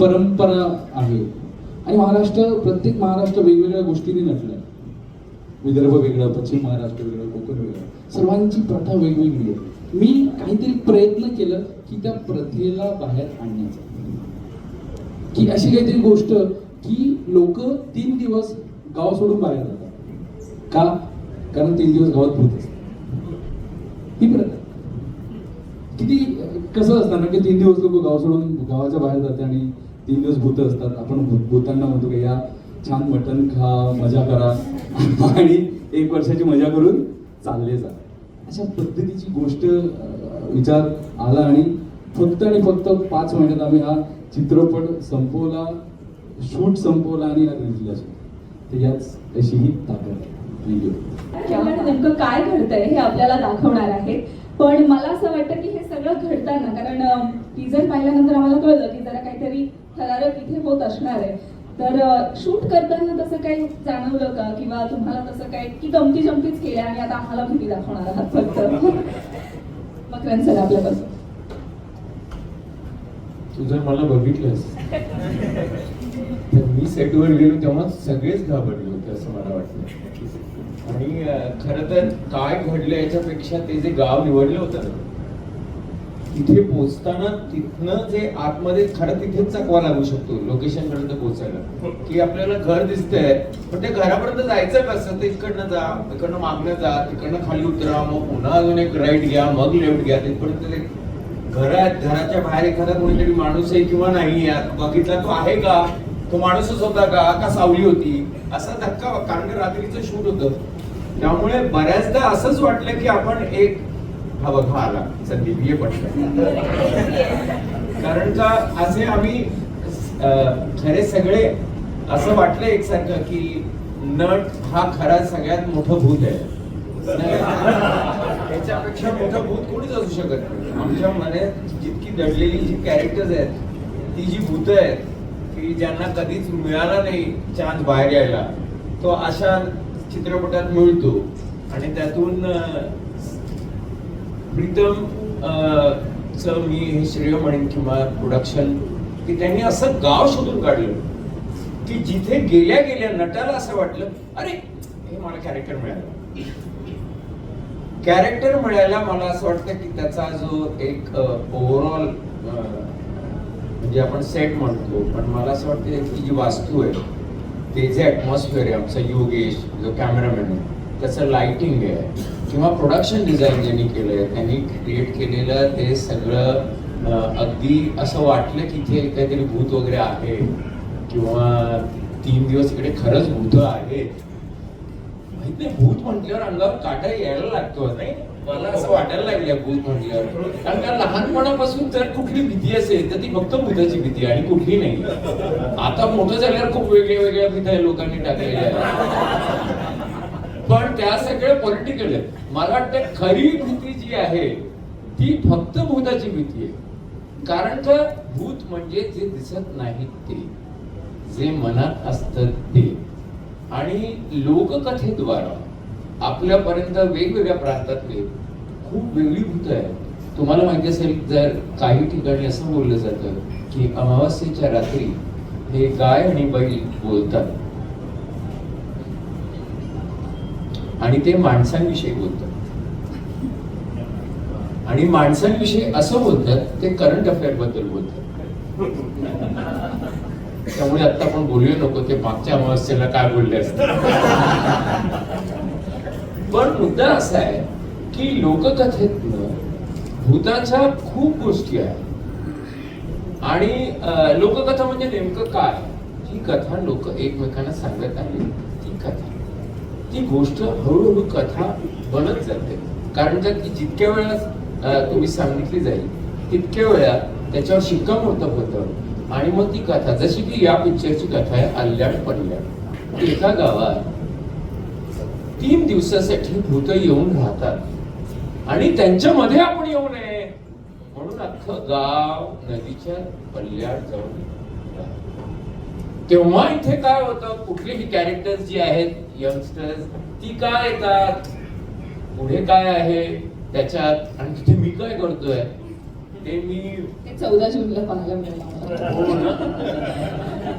परंपरा आहे. आणि महाराष्ट्र प्रत्येक महाराष्ट्र वेगवेगळ्या गोष्टींनी आहे विदर्भ वेगळं पश्चिम महाराष्ट्र वेगळं कोकण वेगळं. सर्वांची प्रथा वेगवेगळी आहे. मी काहीतरी प्रयत्न केलं की त्या प्रथेला बाहेर आणण्याचा. की अशी काहीतरी गोष्ट की लोक तीन दिवस गाव सोडून बाहेर जातात. का? कारण तीन दिवस गावात भूत असतात. ही प्रथा. किती कसं असतं ना की तीन दिवस लोक गाव सोडून गावाच्या बाहेर जाते आणि तीन दिवस भूत असतात. आपण भूत- भूतांना म्हणतो की या छान मटण खा मजा करा. आणि एक वर्षाची मजा करून चालले जा. अशा पद्धतीची गोष्ट विचार आला आणि फक्त आणि फक्त पाच महिन्यात आम्ही हा चित्रपट संपवला शूट संपवला आणि हा रिलीजला तर याच अशी ही ताकद आहे. थँक्यू नेमकं काय घडतंय हे आपल्याला दाखवणार आहे पण मला असं वाटतं की हे सगळं घडताना कारण टीजर पाहिल्यानंतर आम्हाला कळलं की जरा काहीतरी थरारक इथे होत असणार आहे. तर शूट करताना तसं काही जाणवलं का? किंवा तुम्हाला तसं काय की गमती जमतीच केल्या आणि आता आम्हाला भीती दाखवणार आहात फक्त? मकरन सर आपल्यापासून. तू जर मला बघितलंस तर मी सेटवर गेलो तेव्हा सगळेच घाबरले होते असं मला वाटतं आणि खरं तर काय घडलं याच्यापेक्षा ते जे गाव निवडलं होतं ना तिथे पोहोचताना तिथनं जे आतमध्ये खरं तिथेच चकवा लागू शकतो लोकेशन पर्यंत पोहोचायला. की आपल्याला घर दिसतंय पण ते घरापर्यंत जायचं कसं? ते इकडनं जा इकडनं मागणं जा तिकडनं खाली उतरा मग पुन्हा अजून एक राईट घ्या मग लेफ्ट घ्या. तिथपर्यंत ते घरात घराच्या बाहेर एखादा कोणीतरी माणूस आहे किंवा नाही बघितला तो आहे का? तो माणूसच होता का? का सावली होती? असा धक्का कारण रात्रीचं शूट होतं. त्यामुळे बऱ्याचदा असंच वाटलं की आपण एक हा बघा आला संदीप ये कारण का असे आम्ही खरे सगळे असं वाटलं एकसारखं की नट हा खरा सगळ्यात मोठं भूत आहे. त्याच्यापेक्षा मोठं भूत कोणीच असू शकत नाही. आमच्या मनात जितकी दडलेली जी कॅरेक्टर्स आहेत ती जी भूत आहेत की ज्यांना कधीच मिळाला नाही चान्स बाहेर यायला तो अशा चित्रपटात मिळतो. आणि त्यातून प्रीतम च मी हे श्रेय म्हणेन किंवा प्रोडक्शन की त्यांनी असं गाव शोधून काढलं की जिथे गेल्या गेल्या नटाला असं वाटलं अरे हे मला कॅरेक्टर मिळालं. कॅरेक्टर मिळायला मला असं वाटतं की त्याचा जो एक ओव्हरऑल म्हणजे आपण सेट म्हणतो पण मला असं वाटतं की जी वास्तू आहे ते जे ॲटमॉस्फिअर आहे आमचा योगेश जो कॅमेरामॅन आहे त्याचं लाइटिंग आहे. किंवा प्रोडक्शन डिझाईन ज्यांनी केलं आहे त्यांनी क्रिएट केलेलं ते सगळं अगदी असं वाटलं की इथे काहीतरी भूत वगैरे आहे. किंवा तीन दिवस इकडे खरंच भूत आहे. माहीत नाही भूत म्हटल्यावर अंगावर काटा यायला लागतो नाही? मला असं वाटायला लागलं भूत म्हटल्यावर. कारण का लहानपणापासून जर कुठली भीती असेल तर ती फक्त भूताची भीती आणि कुठली नाही. आता मोठं झाल्यावर खूप वेगळ्या वेगळ्या आहे लोकांनी टाकलेल्या पण त्या सगळ्या पॉलिटिकल आहेत. मला वाटतं खरी भीती जी आहे ती फक्त भूताची भीती आहे. कारण का? भूत म्हणजे जे दिसत नाहीत ते जे मनात असतं ते. आणि लोककथेद्वारा आपल्यापर्यंत वेगवेगळ्या प्रांतातले खूप वेगळी भूत आहेत. तुम्हाला माहिती असेल जर काही ठिकाणी असं बोललं जातं की अमावस्येच्या रात्री हे गाय आणि बैल बोलतात. आणि ते माणसांविषयी बोलतात. आणि माणसांविषयी असं बोलतात ते करंट अफेअरबद्दल बोलतात. त्यामुळे आता आपण बोलूया नको ते मागच्या अमावस्येला काय बोलले असते पण मुद्दा असा आहे की लोककथेतनं भूताच्या खूप गोष्टी आहेत. आणि लोककथा म्हणजे नेमकं काय? ही कथा लोक एकमेकांना सांगत आहेत. ती गोष्ट हळूहळू कथा बनत जाते. कारण का ती जितक्या वेळा तुम्ही सांगितली जाईल तितक्या वेळा त्याच्यावर शिक्कामोर्तब होतं आणि मग ती कथा जशी की या पिक्चरची कथा आहे अल्ल्याड पल्ल्याड एका गावात तीन दिवसासाठी भूत येऊन राहतात. आणि त्यांच्यामध्ये आपण येऊ नये. म्हणून अख्खं गाव नदीच्या पल्ल्याड जाऊन तेव्हा इथे काय होतं? कुठलीही कॅरेक्टर्स जी आहेत यंगस्टर्स ती काय येतात? पुढे काय आहे? त्याच्यात आणि तिथे मी काय करतोय? ते मी चौदा जूनला पाहायला मिळेल. हो